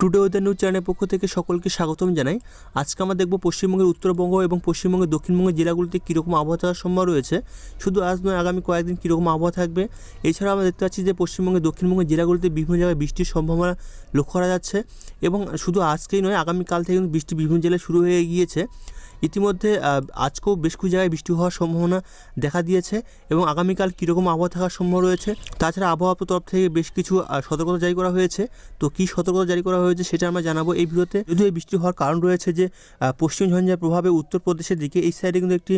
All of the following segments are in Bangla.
টুডে ওয়েদার নিউজ চ্যানেলের পক্ষ থেকে সকলকে স্বাগতম জানাই। আজকে আমরা দেখব পশ্চিমবঙ্গের উত্তরবঙ্গ এবং পশ্চিমবঙ্গের দক্ষিণবঙ্গের জেলাগুলিতে কীরকম আবহাওয়া থাকার সম্ভব রয়েছে। শুধু আজ নয়, আগামী কয়েকদিন কীরকম আবহাওয়া থাকবে। এছাড়াও আমরা দেখতে পাচ্ছি যে পশ্চিমবঙ্গের দক্ষিণবঙ্গের জেলাগুলিতে বিভিন্ন জায়গায় বৃষ্টির সম্ভাবনা লক্ষ্য করা যাচ্ছে। এবং শুধু আজকেই নয়, আগামীকাল থেকে কিন্তু বৃষ্টি বিভিন্ন জেলায় শুরু হয়ে গিয়েছে। ইতিমধ্যে আজকেও বেশ কিছু জায়গায় বৃষ্টি হওয়ার সম্ভাবনা দেখা দিয়েছে এবং আগামীকাল কীরকম আবহাওয়া থাকার সম্ভব রয়েছে, তাছাড়া আবহাওয়া তরফ থেকে বেশ কিছু সতর্কতা জারি করা হয়েছে। তো কী সতর্কতা জারি করা হয়েছে সেটা আমরা জানাব এই ভিডিওতে। যদিও এই বৃষ্টি হওয়ার কারণ রয়েছে যে পশ্চিম ঝঞ্ঝার প্রভাবে উত্তরপ্রদেশের দিকে এই সাইডে কিন্তু একটি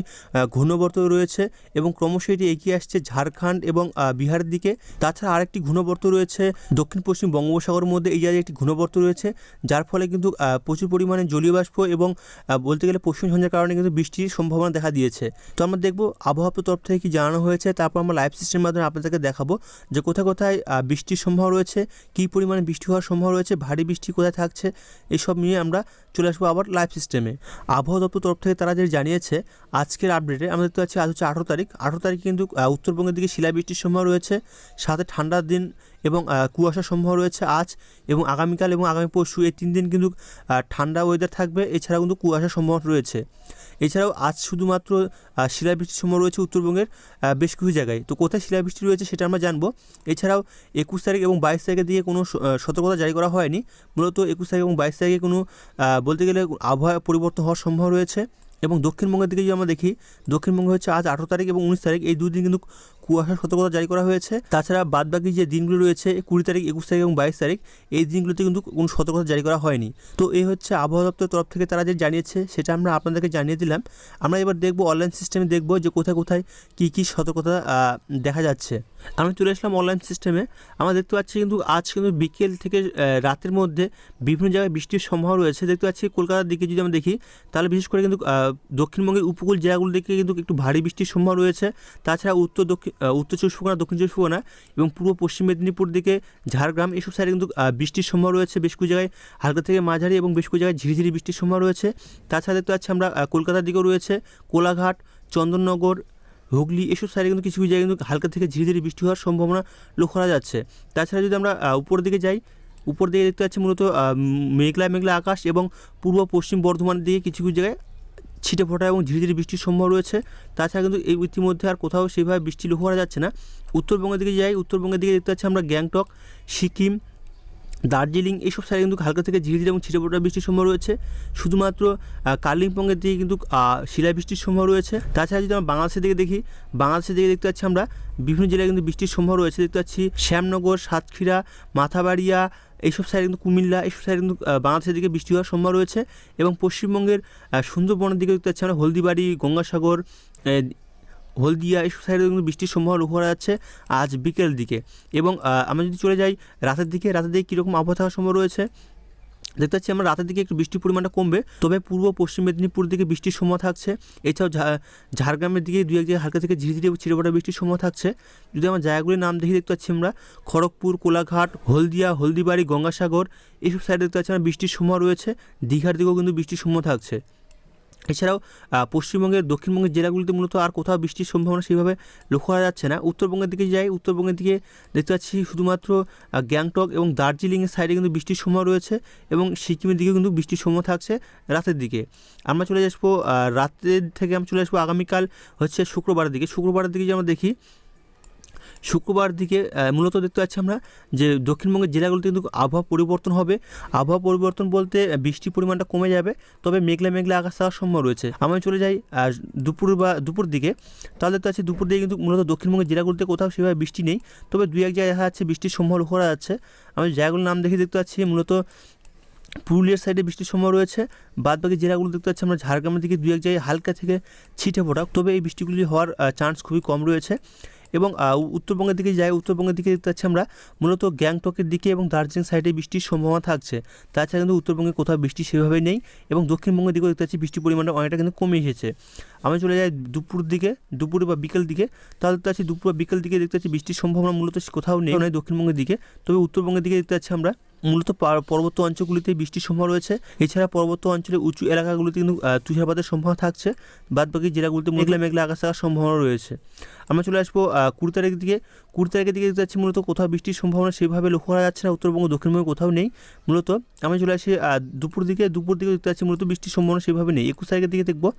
ঘূর্ণবর্ত রয়েছে এবং ক্রমশ এটি এগিয়ে আসছে ঝাড়খণ্ড এবং বিহারের দিকে। তাছাড়া আরেকটি ঘূর্ণবর্ত রয়েছে দক্ষিণ পশ্চিম বঙ্গোপসাগরের মধ্যে, এই জায়গায় একটি ঘূর্ণবর্ত রয়েছে, যার ফলে কিন্তু প্রচুর পরিমাণে জলীয় বাষ্প এবং বলতে গেলে পশ্চিম ঝঞ্ঝার কারণে কিন্তু বৃষ্টির সম্ভাবনা দেখা দিয়েছে। তো আমরা দেখব আবহাওয়া তরফ থেকে কি জানানো হয়েছে। তারপর আমরা লাইভ সিস্টেমের মাধ্যমে আপনাদেরকে দেখাবো যে কোথায় কোথায় বৃষ্টির সম্ভাবনা রয়েছে, কী পরিমাণে বৃষ্টি হওয়ার সম্ভাবনা রয়েছে, ভারী বৃষ্টি কোথায় থাকছে এইসব নিয়ে আমরা চলে আসব আবার লাইভ সিস্টেমে আবহাওয়া দপ্তর তরফ থেকে তারা যে জানিয়েছে, আজকের আপডেটে আমরা দেখতে পাচ্ছি আজ হচ্ছে আঠারো তারিখ। আঠারো তারিখ কিন্তু উত্তরবঙ্গের দিকে শিলাবৃষ্টির সম্ভাবনা রয়েছে। সাথে ঠান্ডার দিন এবং আহ, কুয়াশার সম্ভাবনা রয়েছে আজ এবং আগামীকাল এবং আগামী পরশু এই তিন দিন কিন্তু ঠান্ডা ওয়েদার থাকবে। এছাড়াও কিন্তু কুয়াশার সম্ভাবনা রয়েছে। এছাড়াও আজ শুধুমাত্র শিলাবৃষ্টির সম্ভাবনা রয়েছে উত্তরবঙ্গের বেশ কিছু জায়গায়। তো কোথায় শিলাবৃষ্টি রয়েছে সেটা আমরা জানব। এছাড়াও একুশ তারিখ এবং বাইশ তারিখের দিকে কোনো সতর্কতা জারি করা হয়নি। মূলত একুশ তারিখ এবং বাইশ তারিখে কোনো বলতে গেলে আবহাওয়া পরিবর্তন হওয়ার সম্ভাবনা রয়েছে। এবং দক্ষিণবঙ্গের দিকে যদি আমরা দেখি দক্ষিণবঙ্গে হচ্ছে আজ আঠারো তারিখ এবং উনিশ তারিখ। এই দুদিন কিন্তু কুয়াশার সতর্কতা জারি করা হয়েছে। তাছাড়া বাদবাকি যে দিনগুলো রয়েছে, কুড়ি তারিখ, একুশ তারিখ এবং বাইশ তারিখ, এই দিনগুলোতে কিন্তু কোনো সতর্কতা জারি করা হয়নি। তো এই হচ্ছে আবহাওয়া দপ্তরের তরফ থেকে তারা যে জানিয়েছে, সেটা আমরা আপনাদেরকে জানিয়ে দিলাম। আমরা এবার দেখব অনলাইন সিস্টেমে দেখব যে কোথায় কোথায় কী কী সতর্কতা দেখা যাচ্ছে। আমরা চলে আসলাম অনলাইন সিস্টেমে আমরা দেখতে পাচ্ছি কিন্তু আজ কিন্তু বিকেল থেকে রাতের মধ্যে বিভিন্ন জায়গায় বৃষ্টির সম্ভাবনা রয়েছে। দেখতে পাচ্ছি কলকাতার দিকে যদি আমরা দেখি, তাহলে বিশেষ করে কিন্তু দক্ষিণবঙ্গের উপকূল জেলাগুলো দিকে কিন্তু একটু ভারী বৃষ্টির সম্ভাবনা রয়েছে। তাছাড়া উত্তর দক্ষিণ উত্তর চব্বিশ পরগনা, দক্ষিণ চব্বিশ পরগনা এবং পূর্ব পশ্চিম মেদিনীপুর দিকে ঝাড়গ্রাম, এসব সাইডে কিন্তু বৃষ্টির সম্ভাবনা রয়েছে বেশ কিছু জায়গায়। হালকা থেকে মাঝারি এবং বেশ কিছু জায়গায় ঝিরিঝিরি বৃষ্টির সম্ভাবনা রয়েছে। তাছাড়া দেখতে পাচ্ছি আমরা কলকাতার দিকেও রয়েছে কোলাঘাট, চন্দননগর, হুগলি, এসব সাইডে কিন্তু কিছু কিছু জায়গায় কিন্তু হালকা থেকে ধীরে ধীরে বৃষ্টি হওয়ার সম্ভাবনা লক্ষ্য করা যাচ্ছে। তাছাড়া যদি আমরা উপরের দিকে যাই উপর দিকে দেখতে পাচ্ছি মূলত মেঘলা মেঘলা আকাশ এবং পূর্ব পশ্চিম বর্ধমানের দিকে কিছু কিছু জায়গায় ছিটে ফোটা এবং ধীরে ধীরে বৃষ্টির সম্ভাবনা রয়েছে। তাছাড়া কিন্তু এই ইতিমধ্যে আর কোথাও সেইভাবে বৃষ্টি লক্ষ্য করা যাচ্ছে না। উত্তরবঙ্গের দিকে যাই, উত্তরবঙ্গের দিকে দেখতে পাচ্ছি আমরা গ্যাংটক, সিকিম দার্জিলিং এইসব সাইডে কিন্তু হালকা থেকে ধীরে এবং ছিটে ফোটা বৃষ্টির সম্ভাবনা রয়েছে। শুধুমাত্র কালিম্পংয়ের দিকে কিন্তু শিলাবৃষ্টির সম্ভাবনা রয়েছে। তাছাড়া যদি আমরা বাংলাদেশের দিকে দেখি, বাংলাদেশের দিকে দেখতে পাচ্ছি আমরা বিভিন্ন জেলায় কিন্তু বৃষ্টির সম্ভাবনা রয়েছে। দেখতে পাচ্ছি শ্যামনগর, সাতক্ষীরা, মাথাবাড়িয়া, এইসব সাইডে কিন্তু কুমিল্লা, এইসব সাইডে কিন্তু বাংলাদেশের দিকে বৃষ্টি হওয়ার সম্ভাবনা রয়েছে। এবং পশ্চিমবঙ্গের সুন্দরবনের দিকে দেখতে পাচ্ছি আমরা হলদিবাড়ি, গঙ্গাসাগর হলদিয়া এইসব সাইডে কিন্তু বৃষ্টির সম্ভাবনা লক্ষ্য করা যাচ্ছে আজ বিকেল দিকে। এবং আমরা যদি চলে যাই রাতের দিকে রাতের দিকে কীরকম আবহাওয়া থাকার সম্ভব রয়েছে? দেখতে পাচ্ছি আমরা রাতের দিকে একটু বৃষ্টির পরিমাণটা কমবে, তবে পূর্ব পশ্চিম মেদিনীপুর দিকে বৃষ্টির সময় থাকছে। এছাড়াও ঝাড়গ্রামের দিকে দুই এক জায়গায় হালকা থেকে ধীরে ধীরে ছিটেফোঁটা বৃষ্টির সময় থাকছে। যদি আমার জায়গাগুলির নাম দেখি, দেখতে পাচ্ছি আমরা খড়গপুর, কোলাঘাট, হলদিয়া, হলদিবাড়ি, গঙ্গাসাগর, এইসব সাইডে দেখতে পাচ্ছি আমরা বৃষ্টির সময় রয়েছে। দীঘার দিকেও কিন্তু বৃষ্টির সময় থাকছে। এছাড়াও পশ্চিমবঙ্গের, দক্ষিণবঙ্গের জেলাগুলিতে মূলত আর কোথাও বৃষ্টির সম্ভাবনা সেইভাবে লক্ষ্য করা যাচ্ছে না। উত্তরবঙ্গের দিকে যাই, উত্তরবঙ্গের দিকে দেখতে পাচ্ছি শুধুমাত্র গ্যাংটক এবং দার্জিলিংয়ের সাইডে কিন্তু বৃষ্টির সময় রয়েছে এবং সিকিমের দিকে কিন্তু বৃষ্টির সময় থাকছে রাতের দিকে। আমরা চলে আসব রাতের থেকে আমরা চলে আসব আগামীকাল হচ্ছে শুক্রবারের দিকে। শুক্রবারের দিকে যে আমরা দেখি শুক্রবার দিকে মূলত দেখতে পাচ্ছি আমরা যে দক্ষিণবঙ্গের জেলাগুলোতে কিন্তু আবহাওয়া পরিবর্তন হবে। আবহাওয়া পরিবর্তন বলতে বৃষ্টির পরিমাণটা কমে যাবে, তবে মেঘলা মেঘলা আকাশ থাকার সম্ভব রয়েছে। আমরা চলে যাই দুপুর বা দুপুর দিকে। তাহলে দেখতে পাচ্ছি দুপুর দিকে কিন্তু মূলত দক্ষিণবঙ্গের জেলাগুলোতে কোথাও সেভাবে বৃষ্টি নেই, তবে দুই এক জায়গায় দেখা যাচ্ছে বৃষ্টির লক্ষ্য করা যাচ্ছে। আমি জায়গাগুলোর নাম দেখে দেখতে পাচ্ছি, মূলত পুরুলিয়ার সাইডে বৃষ্টির সম্ভাবনা রয়েছে। বাদ বাকি জেলাগুলো দেখতে পাচ্ছি আমরা ঝাড়গ্রামের দিকে দু এক জায়গায় হালকা থেকে ছিটে ফোটা তবে এই বৃষ্টিগুলি হওয়ার চান্স খুবই কম রয়েছে। এবং উত্তরবঙ্গের দিকে যাই উত্তরবঙ্গের দিকে দেখতে পাচ্ছি আমরা মূলত গ্যাংটকের দিকে এবং দার্জিলিং সাইডে বৃষ্টির সম্ভাবনা থাকছে। তাছাড়া কিন্তু উত্তরবঙ্গে কোথাও বৃষ্টি সেভাবে নেই এবং দক্ষিণবঙ্গের দিকেও দেখতে পাচ্ছি বৃষ্টির পরিমাণটা অনেকটা কিন্তু কমে এসেছে। আমি চলে যাই দুপুর দিকে, দুপুরে বা বিকেল দিকে। তাহলে দেখতে পাচ্ছি দুপুর বা বিকেল দিকে দেখতে পাচ্ছি বৃষ্টির সম্ভাবনা মূলত কোথাও নেই, দক্ষিণবঙ্গের দিকে। তবে উত্তরবঙ্গের দিকে দেখতে পাচ্ছি আমরা মূলত পার- পর্বত অঞ্চলগুলিতে বৃষ্টির সম্ভাবনা রয়েছে। এছাড়া পর্বত অঞ্চলের উঁচু এলাকাগুলিতে কিন্তু তুষারপাতের সম্ভাবনা থাকছে। বাদবাকি জেলাগুলিতে মেঘলা মেঘলা আকাশ থাকার সম্ভাবনা রয়েছে। আমরা চলে আসব কুড়ি তারিখের দিকে। কুড়ি তারিখের দিকে দেখতে পাচ্ছি মূলত কোথাও বৃষ্টির সম্ভাবনা সেভাবে লক্ষ্য করা যাচ্ছে না। উত্তরবঙ্গ, দক্ষিণবঙ্গে কোথাও নেই মূলত। আমরা চলে আসি দুপুর দিকে। দুপুর দিকে দেখতে পাচ্ছি মূলত বৃষ্টির সম্ভাবনা সেভাবে নেই। একুশ তারিখের দিকে দেখব।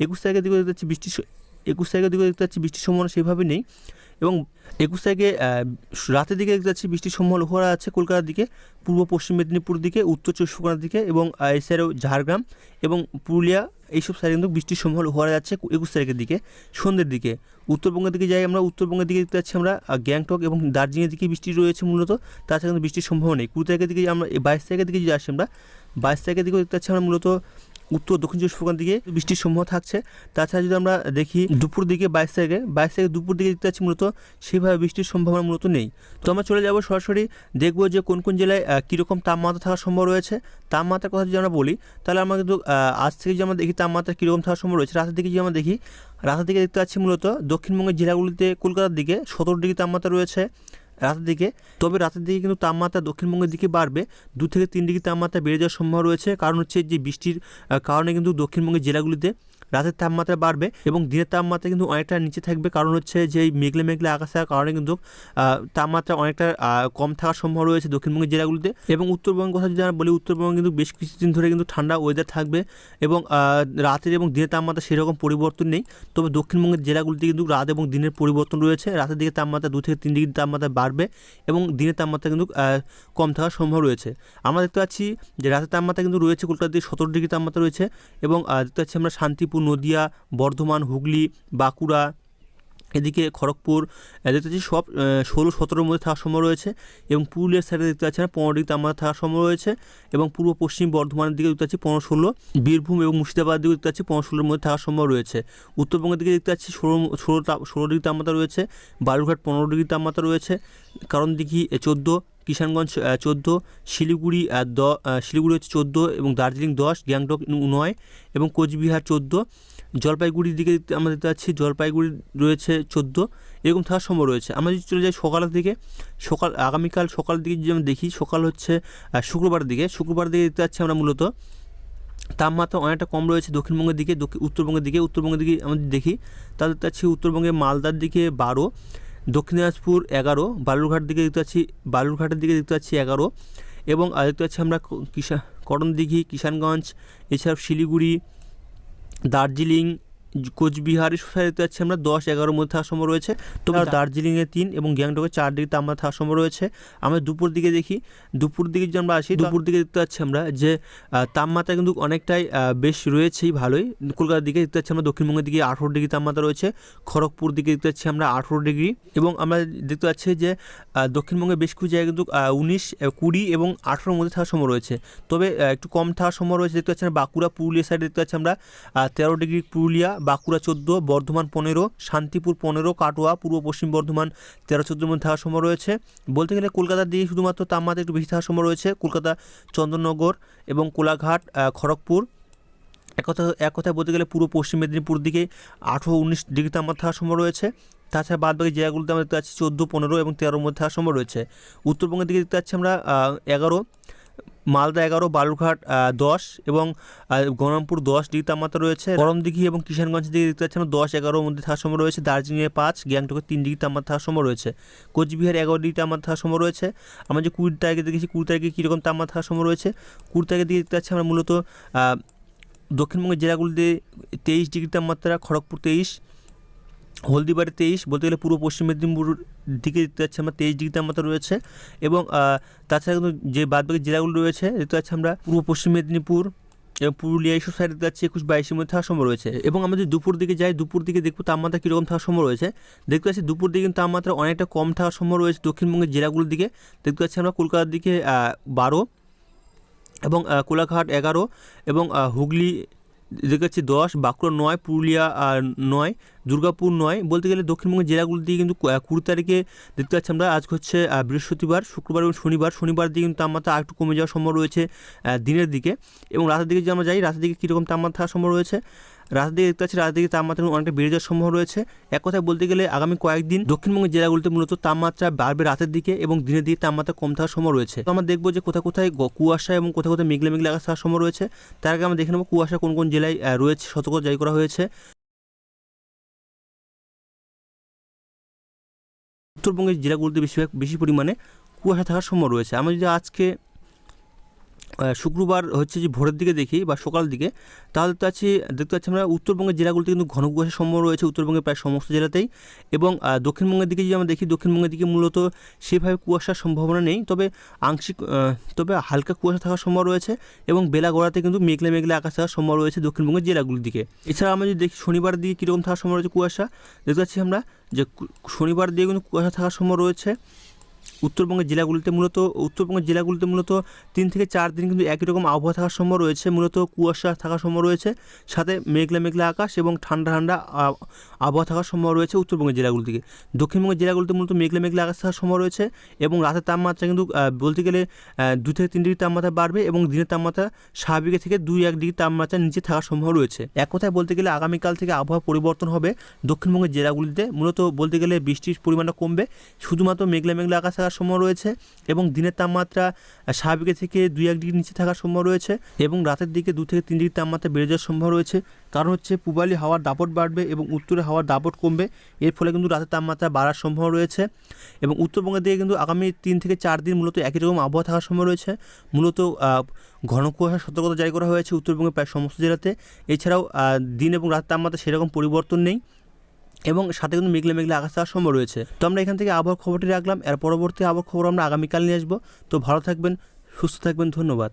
একুশ তারিখের দিকে দেখতে পাচ্ছি বৃষ্টির একুশ তারিখের দিকে দেখতে পাচ্ছি বৃষ্টির সম্ভাবনা সেভাবে নেই এবং একুশ তারিখে রাতের দিকে দেখতে পাচ্ছি বৃষ্টির সম্ভাবনা করা যাচ্ছে কলকাতার দিকে, পূর্ব পশ্চিম মেদিনীপুর দিকে, উত্তর চব্বিশ পরগনার দিকে এবং এছাড়াও ঝাড়গ্রাম এবং পুরুলিয়া এইসব সাইডে কিন্তু বৃষ্টির সম্ভাবনা করা যাচ্ছে একুশ তারিখের দিকে, সন্ধ্যের দিকে। উত্তরবঙ্গের দিকে যাই আমরা, উত্তরবঙ্গের দিকে দেখতে পাচ্ছি আমরা গ্যাংটক এবং দার্জিলিংয়ের দিকে বৃষ্টি রয়েছে মূলত, তাছাড়া কিন্তু বৃষ্টির সম্ভাবনা নেই। কুড়ি তারিখের দিকে আমরা, বাইশ তারিখের দিকে যদি আসি আমরা, বাইশ তারিখের দিকে দেখতে পাচ্ছি আমরা মূলত উত্তর দক্ষিণ চব্বিশ পরগনার দিকে বৃষ্টির সম্ভাবনা থাকছে। তাছাড়া যদি আমরা দেখি দুপুর দিকে বাইশ তারিখে বাইশ তারিখে দুপুর দিকে দেখতে পাচ্ছি মূলত সেভাবে বৃষ্টির সম্ভাবনা মূলত নেই। তো আমরা চলে যাব সরাসরি দেখব যে কোন কোন জেলায় কীরকম তাপমাত্রা থাকার সম্ভব রয়েছে। তাপমাত্রার কথা যদি আমরা বলি, তাহলে আমরা কিন্তু আজ থেকে যদি আমরা দেখি তাপমাত্রা কীরকম থাকার সম্ভব রয়েছে, রাতের দিকে যদি আমরা দেখি, রাতের দিকে দেখতে পাচ্ছি মূলত দক্ষিণবঙ্গের জেলাগুলিতে কলকাতার দিকে সতেরো ডিগ্রি তাপমাত্রা রয়েছে রাতের দিকে। তবে রাতের দিকে কিন্তু তাপমাত্রা দক্ষিণবঙ্গের দিকে বাড়বে। দু থেকে তিন ডিগ্রি তাপমাত্রা বেড়ে যাওয়ার সম্ভাবনা রয়েছে। কারণ হচ্ছে যে বৃষ্টির কারণে কিন্তু দক্ষিণবঙ্গের জেলাগুলিতে রাতের তাপমাত্রা বাড়বে এবং দিনের তাপমাত্রা কিন্তু অনেকটা নিচে থাকবে। কারণ হচ্ছে যে মেঘলে মেঘলে আকাশ থাকার কারণে কিন্তু তাপমাত্রা অনেকটা কম থাকার সম্ভাবনা রয়েছে দক্ষিণবঙ্গের জেলাগুলিতে এবং উত্তরবঙ্গের কথা যদি আমরা বলি, উত্তরবঙ্গে কিন্তু বেশ কিছুদিন ধরে কিন্তু ঠান্ডা ওয়েদার থাকবে এবং রাতের এবং দিনের তাপমাত্রা সেরকম পরিবর্তন নেই। তবে দক্ষিণবঙ্গের জেলাগুলিতে কিন্তু রাত এবং দিনের পরিবর্তন রয়েছে। রাতের দিকে তাপমাত্রা দু থেকে তিন ডিগ্রি তাপমাত্রা বাড়বে এবং দিনের তাপমাত্রা কিন্তু কম থাকার সম্ভব রয়েছে। আমরা দেখতে পাচ্ছি যে রাতের তাপমাত্রা কিন্তু রয়েছে কলকাতা দিকে সতেরো ডিগ্রি তাপমাত্রা রয়েছে এবং দেখতে পাচ্ছি আমরা শান্তিপুর নদিয়া, বর্ধমান, হুগলি, বাঁকুড়া, এদিকে খড়গপুর দেখতে পাচ্ছি সব ষোলো সতেরোর মধ্যে থাকার সম্ভব রয়েছে এবং পুরুলিয়ার সাইডে দেখতে পাচ্ছি আমরা পনেরো ডিগ্রি তাপমাত্রা থাকার সম্ভব রয়েছে এবং পূর্ব পশ্চিম বর্ধমানের দিকে দেখতে পাচ্ছি পনেরো ষোলো, বীরভূম এবং মুর্শিদাবাদ দিকে দেখতে পাচ্ছি পনেরো ষোলোর মধ্যে থাকার সম্ভব রয়েছে। উত্তরবঙ্গের দিকে দেখতে পাচ্ছি ষোলো ষোলো ষোলো ডিগ্রি তাপমাত্রা রয়েছে, বালুরঘাট পনেরো ডিগ্রি তাপমাত্রা রয়েছে, কারণ দিঘি চোদ্দ কিষানগঞ্জ চোদ্দ শিলিগুড়ি দ শিলিগুড়ি হচ্ছে চোদ্দ এবং দার্জিলিং দশ গ্যাংটক নয় এবং কোচবিহার চোদ্দ। জলপাইগুড়ির দিকে আমরা দেখতে পাচ্ছি জলপাইগুড়ি রয়েছে চোদ্দ। এরকম থাকার সম্ভব রয়েছে। আমরা যদি চলে যাই সকালের দিকে সকাল আগামীকাল সকালের দিকে যদি আমরা দেখি সকাল হচ্ছে আহ, শুক্রবার দিকে। শুক্রবার দিকে দেখতে পাচ্ছি আমরা মূলত তাপমাত্রা অনেকটা কম রয়েছে দক্ষিণবঙ্গের দিকে উত্তরবঙ্গের দিকে। উত্তরবঙ্গের দিকে আমরা দেখি তাহলে দেখতে পাচ্ছি উত্তরবঙ্গে মালদার দিকে বারো দক্ষিণ দিনাজপুর এগারো, বালুরঘাট দিকে দেখতে পাচ্ছি, বালুরঘাটের দিকে দেখতে পাচ্ছি এগারো এবং আর দেখতে পাচ্ছি আমরা কিষা করণদিঘি, কিষানগঞ্জ, এছাড়াও শিলিগুড়ি, দার্জিলিং কোচবিহার দেখতে পাচ্ছি আমরা দশ এগারোর মধ্যে থাকার সম্ভব রয়েছে তো দার্জিলিংয়ে তিন এবং গ্যাংটকে চার ডিগ্রি তাপমাত্রা থাকার সম্ভব রয়েছে। আমরা দুপুর দিকে দেখি দুপুর দিকে যদি আমরা আসি দুপুর দিকে দেখতে পাচ্ছি আমরা যে তাপমাত্রা কিন্তু অনেকটাই বেশ রয়েছেই ভালোই। কলকাতার দিকে দেখতে পাচ্ছি আমরা দক্ষিণবঙ্গের দিকে আঠেরো ডিগ্রি তাপমাত্রা রয়েছে। খড়গপুর দিকে দেখতে পাচ্ছি আমরা আঠেরো ডিগ্রি। এবং আমরা দেখতে পাচ্ছি যে দক্ষিণবঙ্গে বেশ কিছু জায়গায় কিন্তু উনিশ কুড়ি এবং আঠেরোর মধ্যে থাকার সম্ভব রয়েছে। তবে একটু কম থাকার সম্ভব রয়েছে দেখতে পাচ্ছি আমরা বাঁকুড়া পুরুলিয়া সাইডে দেখতে পাচ্ছি আমরা তেরো ডিগ্রি পুরুলিয়া বাঁকুড়া চোদ্দ, বর্ধমান পনেরো, শান্তিপুর পনেরো, কাটোয়া, পূর্ব পশ্চিম বর্ধমান তেরো চোদ্দোর মধ্যে থাকার সম্ভব রয়েছে। বলতে গেলে কলকাতার দিকে শুধুমাত্র তাপমাত্রা একটু বেশি থাকার সম্ভব রয়েছে। কলকাতা, চন্দননগর এবং কোলাঘাট খড়গপুর। এক কথা, এক কথায় বলতে গেলে পুরো পশ্চিম মেদিনীপুর দিকে আঠেরো উনিশ ডিগ্রি তাপমাত্রা থাকার সম্ভব রয়েছে। তাছাড়া বাদ বাকি জায়গাগুলোতে আমরা দেখতে পাচ্ছি চোদ্দ, পনেরো এবং তেরোর মধ্যে থাকার সম্ভব রয়েছে। উত্তরবঙ্গের দিকে দেখতে পাচ্ছি আমরা এগারো। মালদা এগারো, বালুরঘাট দশ এবং গরমপুর দশ ডিগ্রি তাপমাত্রা রয়েছে। গরমদিঘি এবং কিষানগঞ্জ দিকে দেখতে পাচ্ছি আমরা দশ এগারোর মধ্যে থাকার সময় রয়েছে। দার্জিলিংয়ে পাঁচ, গ্যাংটকে তিন ডিগ্রি তাপমাত্রা থাকার সম্ভব রয়েছে। কোচবিহার এগারো ডিগ্রি তাপমাত্রা থাকার সম্ভব রয়েছে। আমরা যে কুড়ি তারিখে দেখেছি, কুড়ি তারিখে কীরকম তাপমাত্রা থাকার সম্ভব রয়েছে, কুড়ি তারিখের দিকে দেখতে পাচ্ছি আমরা মূলত দক্ষিণবঙ্গের জেলাগুলিতে তেইশ ডিগ্রি তাপমাত্রা, খড়গপুর তেইশ হলদিবাড়ি তেইশ, বলতে গেলে পূর্ব পশ্চিম মেদিনীপুর দিকে দেখতে পাচ্ছি আমরা, তেইশ ডিগ্রি তাপমাত্রা রয়েছে। এবং তাছাড়া কিন্তু যে বাদবাকি জেলাগুলো রয়েছে, দেখতে পাচ্ছি আমরা পূর্ব পশ্চিম মেদিনীপুর এবং পুরুলিয়া, এইসব সাইডে দেখতে পাচ্ছি একুশ বাইশের মধ্যে থাকার সম্ভব রয়েছে। এবং আমরা যদি দুপুর দিকে যাই, দুপুর দিকে দেখব তাপমাত্রা কীরকম থাকার সম্ভব রয়েছে। দেখতে পাচ্ছি দুপুর দিকে কিন্তু তাপমাত্রা অনেকটা কম থাকার সম্ভব রয়েছে দক্ষিণবঙ্গের জেলাগুলোর দিকে। দেখতে পাচ্ছি আমরা কলকাতার দিকে বারো এবং কোলাঘাট এগারো এবং হুগলি দেখতে পাচ্ছি দশ, বাঁকুড়া নয়, পুরুলিয়া আর নয়, দুর্গাপুর নয়। বলতে গেলে দক্ষিণবঙ্গের জেলাগুলো দিয়ে কিন্তু কুড়ি তারিখে দেখতে পাচ্ছি আমরা। আজ হচ্ছে বৃহস্পতিবার, শুক্রবার এবং শনিবার। শনিবার দিয়ে কিন্তু তাপমাত্রা আরেকটু কমে যাওয়ার সম্ভব রয়েছে দিনের দিকে। এবং রাতের দিকে যদি আমরা যাই, রাতের দিকে কীরকম তাপমাত্রা সম্ভব রয়েছে? দিকে দেখতে পাচ্ছি দিকে তাপমাত্রা অনেকটা বেড়ে যাওয়ার সম্ভাবনা রয়েছে। এক কথায় বলতে গেলে আগামী কয়েকদিন দক্ষিণবঙ্গের জেলাগুলিতে মূলত তাপমাত্রা বাড়বে রাতের দিকে এবং দিনের দিকে তাপমাত্রা কম থাকার সম্ভাবনা রয়েছে। তো আমরা দেখব যে কোথায় কোথায় কুয়াশা এবং কোথায় কোথায় মেঘলা মেঘলা আকাশ থাকার সম্ভাবনা রয়েছে। তার আগে আমরা দেখে নেব কুয়াশা কোন কোন জেলায় রয়েছে, সতর্ক জারি করা হয়েছে। উত্তরবঙ্গের জেলাগুলিতে বেশিরভাগ, বেশি পরিমাণে কুয়াশা থাকার সম্ভাবনা রয়েছে। আমরা যদি আজকে শুক্রবার হচ্ছে যে ভোরের দিকে দেখি বা সকাল দিকে, তাহলে দেখতে পাচ্ছি দেখতে পাচ্ছি আমরা উত্তরবঙ্গের জেলাগুলিতে কিন্তু ঘন কুয়াশার সম্ভাবনা রয়েছে উত্তরবঙ্গের প্রায় সমস্ত জেলাতেই এবং দক্ষিণবঙ্গের দিকে যদি আমরা দেখি, দক্ষিণবঙ্গের দিকে মূলত সেভাবে কুয়াশার সম্ভাবনা নেই, তবে আংশিক তবে হালকা কুয়াশা থাকার সম্ভাবনা রয়েছে এবং বেলা গড়াতে কিন্তু মেঘলা মেঘলা আকাশ থাকার সম্ভাবনা রয়েছে দক্ষিণবঙ্গের জেলাগুলির দিকে। এছাড়া আমরা যদি দেখি শনিবারের দিকে কীরকম থাকার সম্ভাবনা রয়েছে কুয়াশা, দেখতে পাচ্ছি আমরা যে শনিবার দিয়ে কিন্তু কুয়াশা থাকার সম্ভাবনা রয়েছে। উত্তরবঙ্গের জেলাগুলিতে মূলত, উত্তরবঙ্গের জেলাগুলিতে মূলত তিন থেকে চার দিন কিন্তু একই রকম আবহাওয়া থাকার সম্ভব রয়েছে। মূলত কুয়াশা থাকার সম্ভব রয়েছে, সাথে মেঘলা মেঘলা আকাশ এবং ঠান্ডা ঠান্ডা আবহাওয়া থাকার সম্ভব রয়েছে উত্তরবঙ্গের জেলাগুলি থেকে দক্ষিণবঙ্গের জেলাগুলিতে মূলত মেঘলা মেঘলা আকাশ থাকার সম্ভব রয়েছে এবং রাতের তাপমাত্রা কিন্তু বলতে গেলে দু থেকে তিন ডিগ্রি তাপমাত্রা বাড়বে এবং দিনের তাপমাত্রা স্বাভাবিকের থেকে দুই এক ডিগ্রি তাপমাত্রা নিচে থাকার সম্ভব রয়েছে। এক কথায় বলতে গেলে আগামীকাল থেকে আবহাওয়া পরিবর্তন হবে। দক্ষিণবঙ্গের জেলাগুলিতে মূলত বলতে গেলে বৃষ্টির পরিমাণটা কমবে। শুধুমাত্র মেঘলা মেঘলা আকাশ সম্ভব রয়েছে এবং দিনের তাপমাত্রা স্বাভাবিকের থেকে দুই এক ডিগ্রি নিচে থাকার সম্ভব রয়েছে এবং রাতের দিকে দু থেকে তিন ডিগ্রি তাপমাত্রা বেড়ে যাওয়ার সম্ভব রয়েছে। কারণ হচ্ছে পূবালি হাওয়ার দাপট বাড়বে এবং উত্তরে হাওয়ার দাপট কমবে। এর ফলে কিন্তু রাতের তাপমাত্রা বাড়ার সম্ভব রয়েছে এবং উত্তরবঙ্গের দিকে কিন্তু আগামী তিন থেকে চার দিন মূলত একই রকম আবহাওয়া থাকার সম্ভব রয়েছে। মূলত ঘন কুয়াশার সতর্কতা জারি করা হয়েছে উত্তরবঙ্গের প্রায় সমস্ত জেলাতে। এছাড়াও দিন এবং রাত তাপমাত্রা সেরকম পরিবর্তন নেই। এবং সাথে কিন্তু মেঘলে মেঘলে আকাশ থাকার সম্ভব রয়েছে। তো আমরা এখান থেকে আবহাওয়ার খবরটি রাখলাম। এর পরবর্তী আবহাওয়া খবর আমরা আগামীকাল নিয়ে আসব। তো ভালো থাকবেন, সুস্থ থাকবেন, ধন্যবাদ।